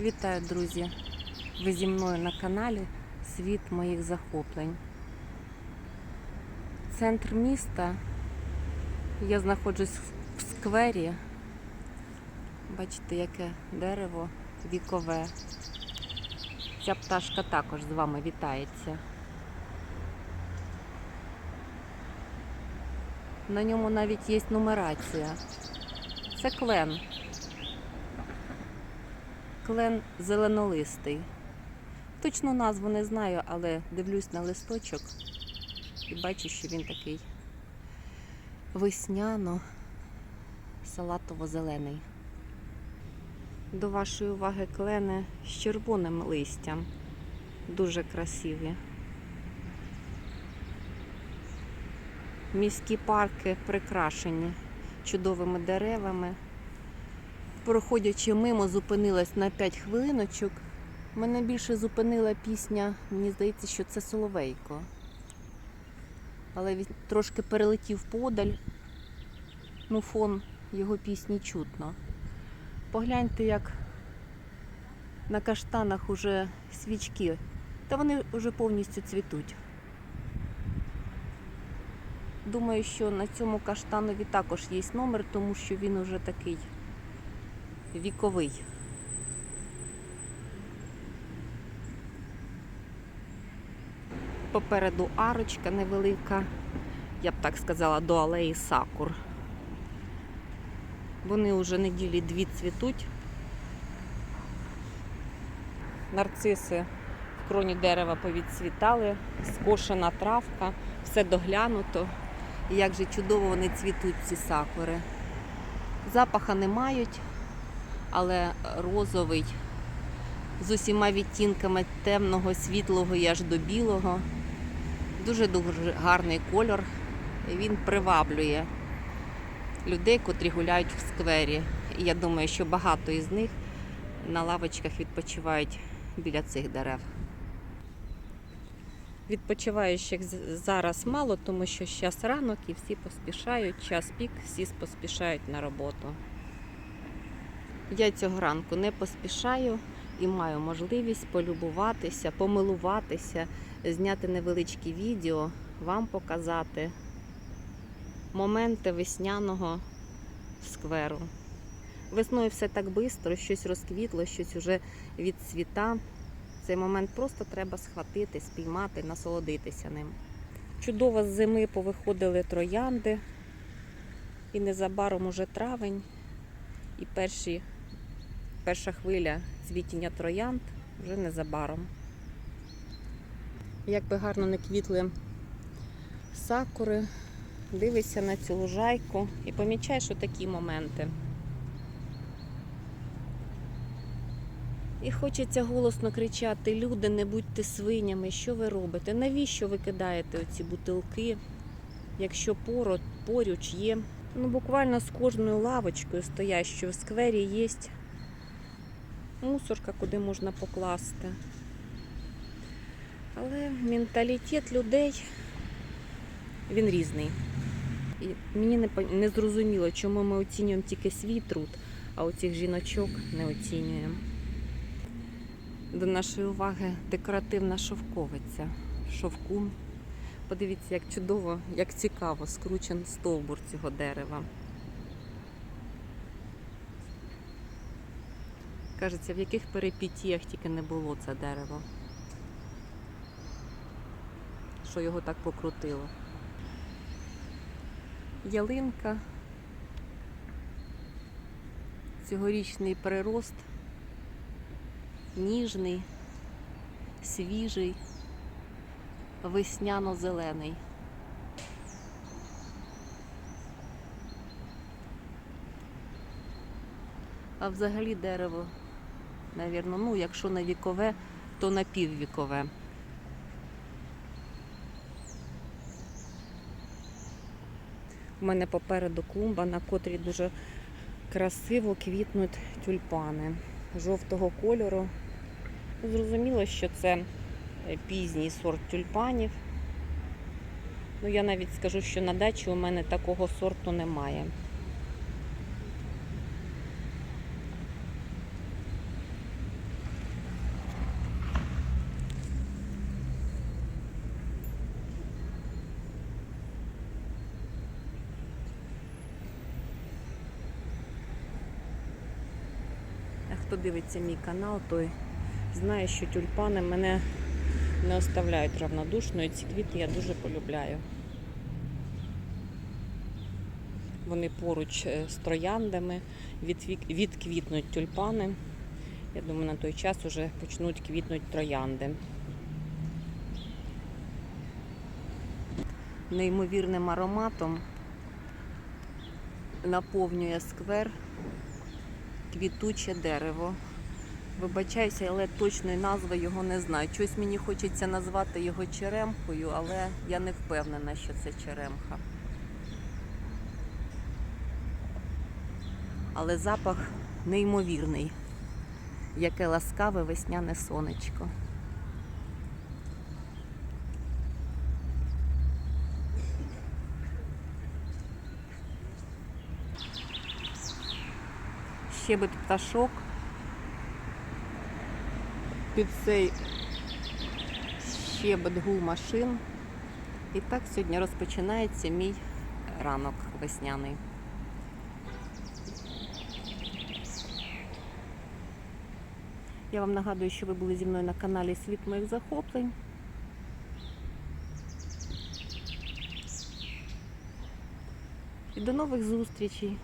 Вітаю, друзі! Ви зі мною на каналі Світ моїх захоплень. Центр міста. Я знаходжусь в сквері. Бачите, яке дерево вікове. Ця пташка також з вами вітається. На ньому навіть є нумерація. Це клен. Клен зеленолистий. Точну назву не знаю, але дивлюсь на листочок і бачу, що він такий весняно салатово-зелений. До вашої уваги клени з червоним листям. Дуже красиві. Міські парки прикрашені чудовими деревами. Проходячи мимо, зупинилась на 5 хвилиночок. Мене більше зупинила пісня, мені здається, що це Соловейко. Але він трошки перелетів подаль. Ну, фон його пісні чутно. Погляньте, як на каштанах уже свічки. Та вони вже повністю цвітуть. Думаю, що на цьому каштанові також є номер, тому що він уже такий віковий. Попереду арочка невелика, я б так сказала, до алеї сакур. Вони вже неділі дві цвітуть. Нарциси в кроні дерева повідцвітали, скошена травка, все доглянуто. І як же чудово вони цвітуть, ці сакури. Запаха не мають, але розовий з усіма відтінками темного, світлого і аж до білого. Дуже дуже гарний кольор. Він приваблює людей, котрі гуляють в сквері. І я думаю, що багато із них на лавочках відпочивають біля цих дерев. Відпочиваючих зараз мало, тому що зараз ранок і всі поспішають, час пік, всі поспішають на роботу. Я цього ранку не поспішаю і маю можливість полюбуватися, помилуватися, зняти невеличкі відео, вам показати моменти весняного скверу. Весною все так швидко, щось розквітло, щось уже відцвіта. Цей момент просто треба схватити, спіймати, насолодитися ним. Чудово з зими повиходили троянди, і незабаром уже травень, і перші, перша хвиля цвітіння троянд вже незабаром. Як би гарно не квітли сакури, дивишся на цю лужайку і помічаєш такі моменти. І хочеться голосно кричати: люди, не будьте свинями, що ви робите? Навіщо ви кидаєте оці бутилки, якщо поруч є? Ну, буквально з кожною лавочкою стоящою в сквері є мусорка, куди можна покласти. Але менталітет людей він різний. І мені не, зрозуміло, чому ми оцінюємо тільки свій труд, а оцих жіночок не оцінюємо. До нашої уваги декоративна шовковиця. Шовкун. Подивіться, як чудово, як цікаво скручен стовбур цього дерева. Кажеться, в яких перипетіях тільки не було це дерево. Що його так покрутило. Ялинка. Цьогорічний прирост ніжний, свіжий, весняно-зелений. А взагалі дерево, навірно, ну, якщо не вікове, то напіввікове. У мене попереду клумба, на котрій дуже красиво квітнуть тюльпани жовтого кольору. Зрозуміло, що це е, пізній сорт тюльпанів. Ну, я навіть скажу, що на дачі у мене такого сорту немає. Хто дивиться мій канал, той знає, що тюльпани мене не оставляють равнодушною. Ці квіти я дуже полюбляю. Вони поруч е, з трояндами, відквітнуть тюльпани. Я думаю, на той час вже почнуть квітнути троянди. Неймовірним ароматом наповнює сквер квітуче дерево. Вибачаюся, але точної назви його не знаю. Щось мені хочеться назвати його черемхою, але я не впевнена, що це черемха. Але запах неймовірний, яке ласкаве весняне сонечко. Щебет пташок під цей щебет гул машин. І так сьогодні розпочинається мій ранок весняний. Я вам нагадую, що ви були зі мною на каналі Світ моїх захоплень. І до нових зустрічей!